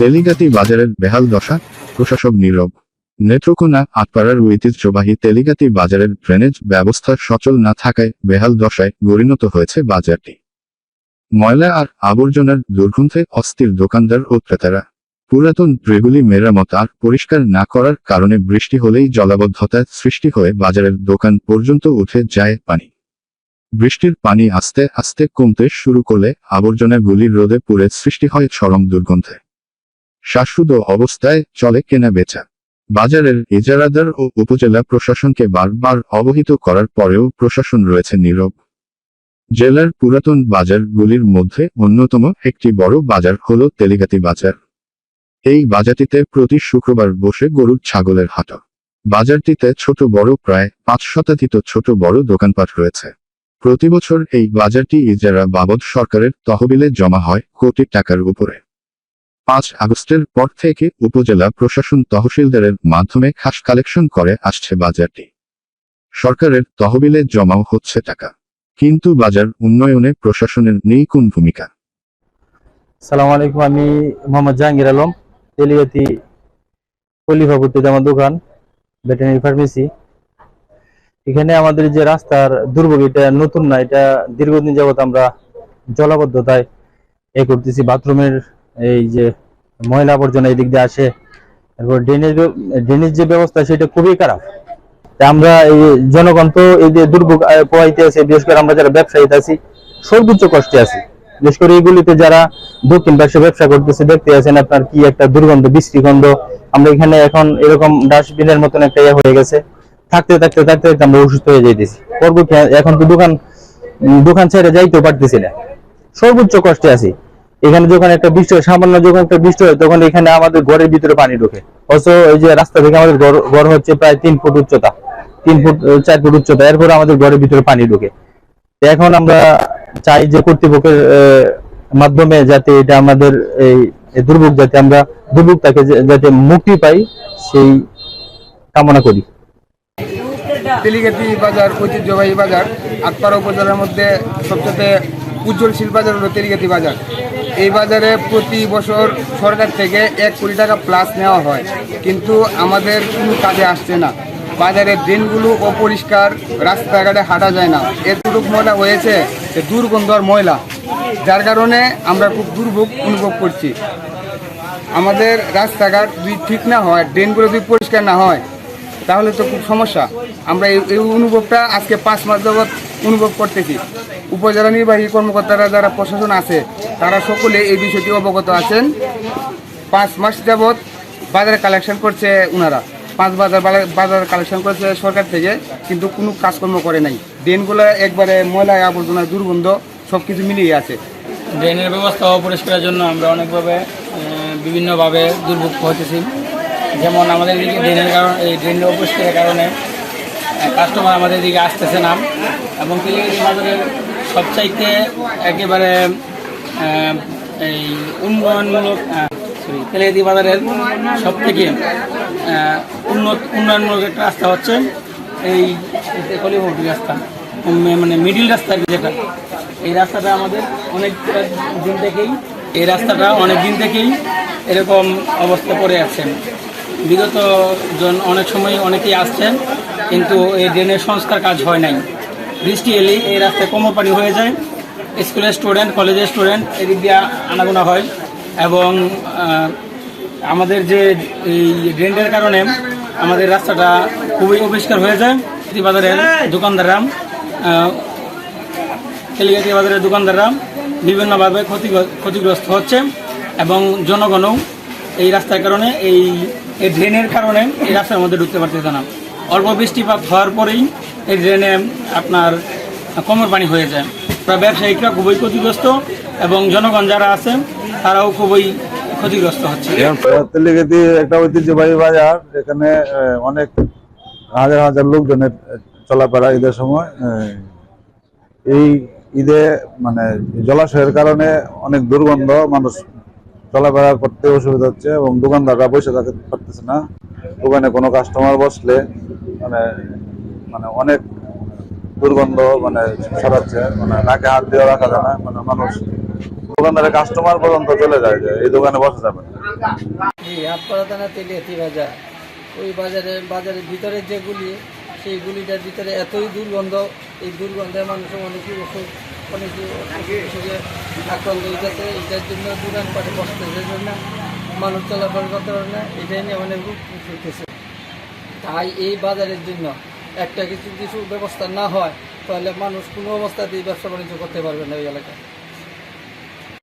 তেলিগাতি বাজারের বেহাল দশা, প্রশাসক নীরব। নেত্রকোনা, আটপাড়ার ঐতিহ্যবাহী তেলিগাতি বাজারের ড্রেনেজ ব্যবস্থা সচল না থাকায় বেহাল দশায় পরিণত হয়েছে বাজারটি। ময়লা আর আবর্জনার দুর্গন্ধে অস্থির দোকানদার ও ক্রেতারা। পুরাতন ট্রেগুলি মেরামত আর পরিষ্কার না করার কারণে বৃষ্টি হলেই জলাবদ্ধতা সৃষ্টি হয়ে বাজারের দোকান পর্যন্ত উঠে যায় পানি। বৃষ্টির পানি আস্তে আস্তে কমতে শুরু করলে আবর্জনাগুলি রোদে পুড়ে সৃষ্টি হয় চরম দুর্গন্ধে। শ্বাসরুদ্ধ অবস্থায় চলে কেনা বেচা। বাজারের ইজারাদার ও উপজেলা প্রশাসনকে বারবার অবহিত করার পরেও প্রশাসন রয়েছে নীরব। জেলার পুরাতন বাজারগুলির মধ্যে অন্যতম একটি বড় বাজার হল তেলিগাতি বাজার। এই বাজারটিতে প্রতি শুক্রবার বসে গরুর ছাগলের হাট। বাজারটিতে ছোট বড় প্রায় পাঁচ শতাধিক ছোট বড় দোকানপাট রয়েছে। প্রতি বছর এই বাজারটি ইজারা বাবদ সরকারের তহবিলে জমা হয় কোটি টাকার উপরে। পাঁচ আগস্টের পর থেকে উপজেলা প্রশাসন তহসিলদারের মাধ্যমে খাস কালেকশন করে আসছে বাজারটি। সরকারের তহবিলে জমাও হচ্ছে টাকা। কিন্তু বাজার উন্নয়নে প্রশাসনের নেই কোন ভূমিকা। সালাম আলাইকুম, আমি মোহাম্মদ জাহাঙ্গীর আলম, তেলিয়াতি কলিফাপুরতে আমার দোকান ভেটেনারি ফার্মেসি। এখানে আমাদের যে রাস্তার দুর্ভোগ, এটা নতুন না, এটা দীর্ঘদিন যাবত আমরা জলাবদ্ধতায় এ করতেছি, বাথরুমের এই যে ময়লা আবর্জনা এদিক দিয়ে আসে তারপর ড্রেনেজ ড্রেনেজ যে ব্যবস্থা সেটা খুবই খারাপ। আমরা এই জনগণ তো এই যে দুর্ভোগ আহ, পোহাইতে আছে বিশেষ করে আমরা যারা ব্যবসায়ীতে আছি সর্বোচ্চ কষ্টে আছি। বিশেষ করে এইগুলিতে যারা দক্ষিণ পাশে ব্যবসা করতেছে দেখতে আছেন আপনার কি একটা দুর্গন্ধ বৃষ্টি গন্ধ আমরা এখানে এখন এরকম ডাস্টবিনের মতন একটা ইয়ে হয়ে গেছে। থাকতে থাকতে থাকতে থাকতে আমরা অসুস্থ হয়ে যাইতেছি। করব এখন তো দোকান দোকান ছেড়ে যাইতেও পারতেছি না। সর্বোচ্চ কষ্টে আছি। এখানে যখন একটা বৃষ্টি হয়, সামান্য যখন একটা বৃষ্টি হয়, তখন এখানে আমাদের ঘরের ভিতরে পানি ঢোকে। অথচ এই যে রাস্তা থেকে আমাদের ঘর হচ্ছে প্রায় তিন ফুট উচ্চতা। তিন ফুট, চার ফুট উচ্চতা। এরপর আমাদের ঘরের ভিতরে পানি ঢোকে। এখন আমরা চাই যে কর্তৃপক্ষের মাধ্যমে যাতে এটা আমাদের এই দুর্ভোগ যাতে আমরা দুর্ভোগ থেকে যাতে মুক্তি পাই, সেই কামনা করি। তেলিগাতি বাজার, ঐতিহ্যবাহী বাজার, আটপাড়া উপজেলার মধ্যে সবচেয়ে উজ্জ্বলশীল বাজার হলো তেলিগাতি বাজার। এই বাজারে প্রতি বছর সরকার থেকে এক কোটি টাকা প্লাস নেওয়া হয়। কিন্তু আমাদের কোনো কাজে আসছে না। বাজারের ড্রেনগুলো অপরিষ্কার, রাস্তাঘাটে হাঁটা যায় না। এতটুকু ময়লা হয়েছে যে দুর্গন্ধ আর ময়লা। যার কারণে আমরা খুব দুর্ভোগ অনুভব করছি। আমাদের রাস্তাঘাট যদি ঠিক না হয়, ড্রেনগুলো যদি পরিষ্কার না হয়, তাহলে তো খুব সমস্যা। আমরা এই অনুভবটা আজকে পাঁচ মাস যাবৎ অনুভব করতেছি। উপজেলা নির্বাহী কর্মকর্তারা যারা প্রশাসন আছে, তারা সকলে এই বিষয়টি অবগত আছেন। পাঁচ মাস যাবৎ বাজারে কালেকশন করছে ওনারা পাঁচ বাজার বাজার- কালেকশন করছে সরকার থেকে, কিন্তু কোনো কাজকর্ম করে নাই। ড্রেনগুলো একবারে ময়লা আবর্জনা, দুর্গন্ধ সব কিছু মিলিয়ে আছে। ড্রেনের ব্যবস্থা অপরিষ্কারের জন্য আমরা অনেকভাবে বিভিন্নভাবে দুর্ভোগ হতেছি যেমন আমাদের ড্রেনের কারণে এই ড্রেনের অপরিষ্কারের কারণে কাস্টমার আমাদের দিকে আসতেছে না এবং তেলেগি বাজারের সবচাইতে একেবারে এই উন্নয়নমূলক সরি তেলেগি বাজারের সব থেকে উন্নত, উন্নয়নমূলক একটা রাস্তা হচ্ছে এই কলিমটি রাস্তা। মানে মিডিল রাস্তা যেটা। এই রাস্তাটা আমাদের অনেক দিন থেকেই, এই রাস্তাটা অনেক দিন থেকেই এরকম অবস্থা পড়ে আছে। বিগত জন, অনেক সময় অনেকেই আসছেন। কিন্তু এই ড্রেনের সংস্কার কাজ হয় নাই। বৃষ্টি এলেই এই রাস্তায় কোমর পানি হয়ে যায়। স্কুলের স্টুডেন্ট, কলেজের স্টুডেন্ট এদিক দিয়ে আনাগোনা হয় এবং আমাদের যে এই ড্রেনের কারণে আমাদের রাস্তাটা খুবই অপরিষ্কার হয়ে যায়। বাজারের দোকানদাররা তেলিগাতি বাজারের দোকানদাররা বিভিন্নভাবে ক্ষতি ক্ষতিগ্রস্ত হচ্ছে এবং জনগণও এই রাস্তার কারণে এই এই ড্রেনের কারণে এই রাস্তার মধ্যে ঢুকতে পারতেছে না। অল্প বৃষ্টিপাত হওয়ার পরেই এই ড্রেনে আপনার কোমর পানি হয়ে যায়। প্রায় ব্যবসায়িকরা খুবই ক্ষতিগ্রস্ত এবং জনগণ যারা আছে তারাও খুবই ক্ষতিগ্রস্ত হচ্ছে। একটা ঐতিহ্যবাহী বাজার এখানে অনেক হাজার হাজার লোকজনের চলাফেরা ঈদের সময় এই ঈদে মানে জলাশয়ের কারণে অনেক দুর্গন্ধ, মানুষ চলাফেরা করতে অসুবিধা হচ্ছে এবং দোকানদাররা বসে থাকতে পারতেছে না। দোকানে কোনো কাস্টমার বসলে মানে মানে অনেক দুর্গন্ধ মানে ছড়াচ্ছে মানে নাকে হাত দিয়ে রাখা যায় না মানে মানুষ দোকানদারের কাস্টমার পর্যন্ত চলে যায় যে এই দোকানে বসা যাবে। বাজার। ওই বাজারে, বাজারের ভিতরে যে গুলি, সেই গুলিটার ভিতরে এতই দুর্গন্ধ, এই দুর্গন্ধে মানুষের অনেকই ওষুধ অনেক অসুখে আক্রান্ত গেছে এটার জন্য দোকান পাটে বসতেছে জন্য মানুষ চলাফল করতে পারে না। এটাই নিয়ে অনেক রূপ ফুটতেছে তাই এই বাজারের জন্য একটা কিছু কিছু ব্যবস্থা না হয়, তাহলে মানুষ কোনো অবস্থাতেই ব্যবসা বাণিজ্য করতে পারবে না এই এলাকায়।